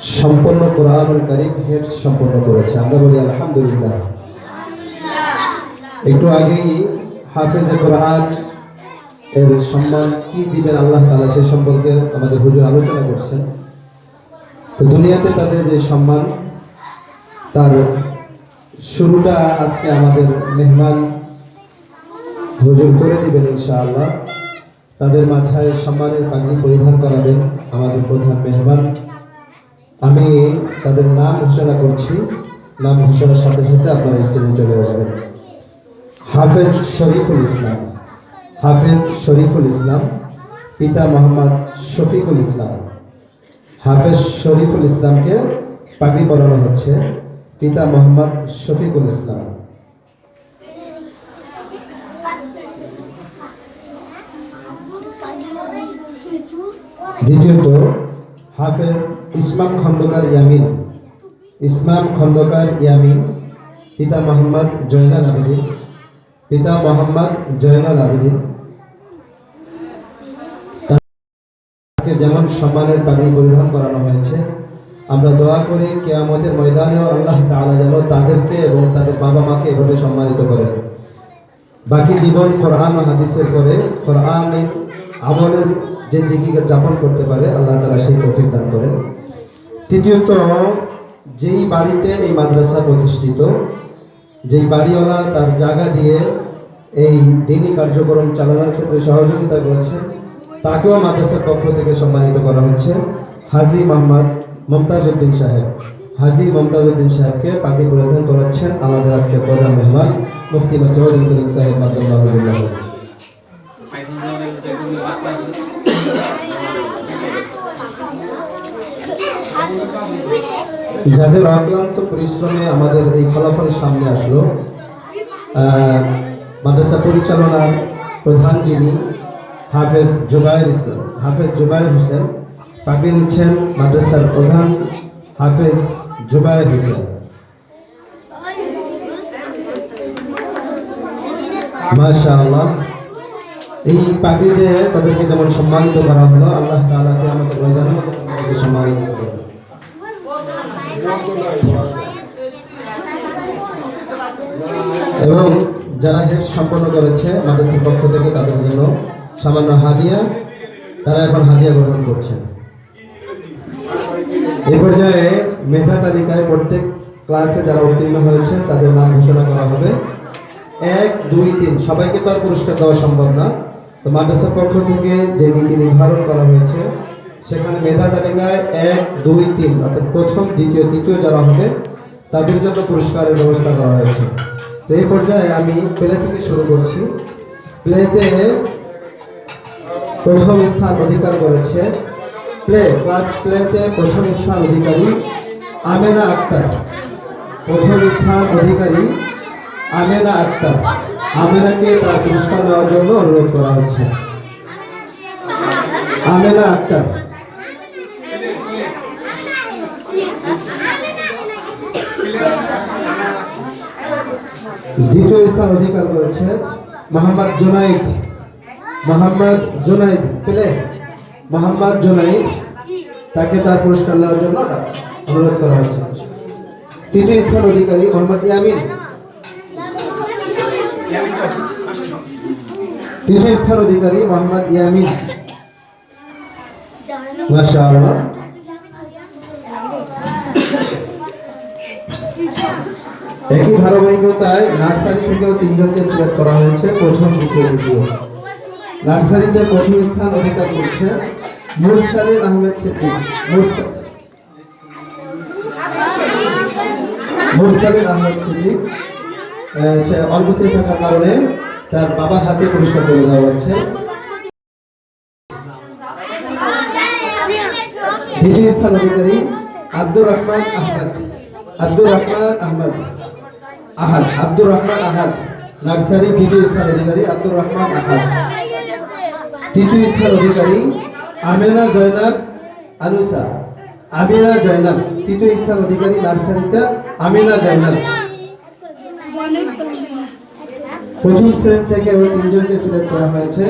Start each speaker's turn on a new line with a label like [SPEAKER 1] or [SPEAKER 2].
[SPEAKER 1] সম্পন্ন কোরআনুল করিম হেফজ সম্পন্ন করেছে। আমরা বলি আলহামদুলিল্লাহ। একটু আগেই হাফেজ কোরআন এর সম্মান কি দিবেন আল্লাহ তাআলা সে সম্পর্কে আমাদের হুজুর আলোচনা করছেন। তো দুনিয়াতে তাদের যে সম্মান তার শুরুটা আজকে আমাদের মেহমান হুজুর করে দিবেন ইনশাআল্লাহ। তাদের মাথায় সম্মানের পাগড়ি পরিধান করাবেন আমাদের প্রধান মেহমান। আমি তাদের নাম ঘোষণা করছি। নাম ঘোষণার সাথে সাথে আপনারা স্টেজে চলে আসবেন। হাফেজ শরীফুল ইসলাম। হাফেজ শরীফুল ইসলাম, পিতা মোহাম্মদ শফিকুল ইসলাম। হাফেজ শরীফুল ইসলামকে পাগড়ি পরানো হচ্ছে, পিতা মোহাম্মদ শফিকুল ইসলাম। দ্বিতীয়ত, হাফেজ ইসমাম খন্দকার ইয়ামিন। ইসমাম খন্দকার ইয়ামিন। পিতা মোহাম্মদ জয়নাল আবেদিন। পিতা মোহাম্মদ জয়নাল আবেদিন। যেমন সম্মানের পাগড়ি পরিধান করানো হয়েছে, আমরা দোয়া করি কেয়ামতের ময়দানেও আল্লাহ তাআলা যেন তাদেরকে এবং তাদের বাবা মাকে এভাবে সম্মানিত করেন। বাকি জীবন কোরআন হাদিসের পরে কোরআনের আমলের জিন্দিগিকে যাপন করতে পারে, আল্লাহ তারা সেই তৌফিক দান করেন। তৃতীয়ত, যেই বাড়িতে এই মাদ্রাসা প্রতিষ্ঠিত, যেই বাড়িওয়ালা তার জায়গা দিয়ে এই দিনী কার্যক্রম চালানোর ক্ষেত্রে সহযোগিতা করেছেন তাকেও মাদ্রাসার পক্ষ থেকে সম্মানিত করা হচ্ছে হাজি মোহাম্মদ মমতাজ উদ্দিন সাহেব। হাজি মমতাজ উদ্দিন সাহেবকে পাগড়ি পরিধান করাচ্ছেন আমাদের আজকের প্রধান মেহমান মুফতি মাসউদ করিম সাহেব মাদুল্লাহ যাদের অক্লান্ত পরিশ্রমে আমাদের এই ফলাফল সামনে আসলো মাদ্রাসা পরিচালনার প্রধান যিনি হাফেজ জুবায়ের ইসলাম, হাফেজ জুবায়ের হোসেন পাকড়ি নিচ্ছেন মাদ্রাসার প্রধান হাফেজ জুবায়ের হোসেন। মাশাআল্লাহ। এই পাগড়ি দিয়ে তাদেরকে যেমন সম্মানিত করা হলো, আল্লাহ তাআলাকে সম্পন্ন করেছে মাদ্রাসার পক্ষ থেকে তাদের জন্য। সামান্য হাদিয়া, তারা এখন হাদিয়া গ্রহণ করছেন এই পর্যায়ে মেধা তালিকায় প্রত্যেক ক্লাসে যারা উত্তীর্ণ হয়েছে, তাদের নাম ঘোষণা করা হবে। এক, দুই, তিন, সবাইকে তো আর পুরস্কার দেওয়া সম্ভব না। তো মাদ্রাসার পক্ষ থেকে যে নীতি নির্ধারণ করা হয়েছে, সেখানে মেধা তালিকায় এক, দুই, তিন, অর্থাৎ প্রথম, দ্বিতীয়, তৃতীয় যারা হবে, তাদের জন্য পুরস্কারের ব্যবস্থা করা হয়েছে। এই পর্যায়ে আমি প্লে থেকে শুরু করছি। প্লেতে প্রথম স্থান অধিকার করেছে প্লে, ক্লাস প্লেতে প্রথম স্থান অধিকারী আমেনা আক্তার। প্রথম স্থান অধিকারী আমেনা আক্তার। আমেনাকে তার পুরস্কার নেওয়ার জন্য অনুরোধ করা হচ্ছে। আমেনা আক্তার। দ্বিতীয় স্থান অধিকার করেছে মোহাম্মদ জুনাইদ। মোহাম্মদ জুনাইদ পেলে মোহাম্মদ জুনাইদ তাকে তার পুরস্কার নেওয়ার জন্য অনুরোধ করা হচ্ছে তৃতীয় স্থান অধিকারী মোহাম্মদ ইয়ামিন। তৃতীয় স্থান অধিকারী মোহাম্মদ ইয়ামিন। মাশাআল্লাহ। একই ধারাবাহিকতায় নার্সারি থেকেও তিনজনকে সিলেক্ট করা হয়েছে, প্রথম, দ্বিতীয় দ্বিতীয়। নার্সারিতে প্রথম স্থান অধিকার করছে মুরসালিন আহমেদ সিদ্দিক। মুরসা- মুরসালিন আহমেদ সিদ্দিক সে অনুপস্থিত থাকার কারণে তার বাবার হাতে পুরস্কার তুলে দেওয়া হচ্ছে। দ্বিতীয় স্থান অধিকারী আব্দুর রহমান আহমদ। আব্দুর রহমান আহমদ। আহাদ, আব্দুর রহমান আহাদ, নার্সারি দ্বিতীয় স্থান অধিকারী আব্দুর রহমান আহাদ। তৃতীয় স্থান অধিকারী আমেনা জয়নাব আনুসা। আমিনা জয়নাব, তৃতীয় স্থান অধিকারী নার্সারিতে আমিনা জয়নাব। প্রথম শ্রেণি থেকে ওই তিনজনকে সিলেক্ট করা হয়েছে।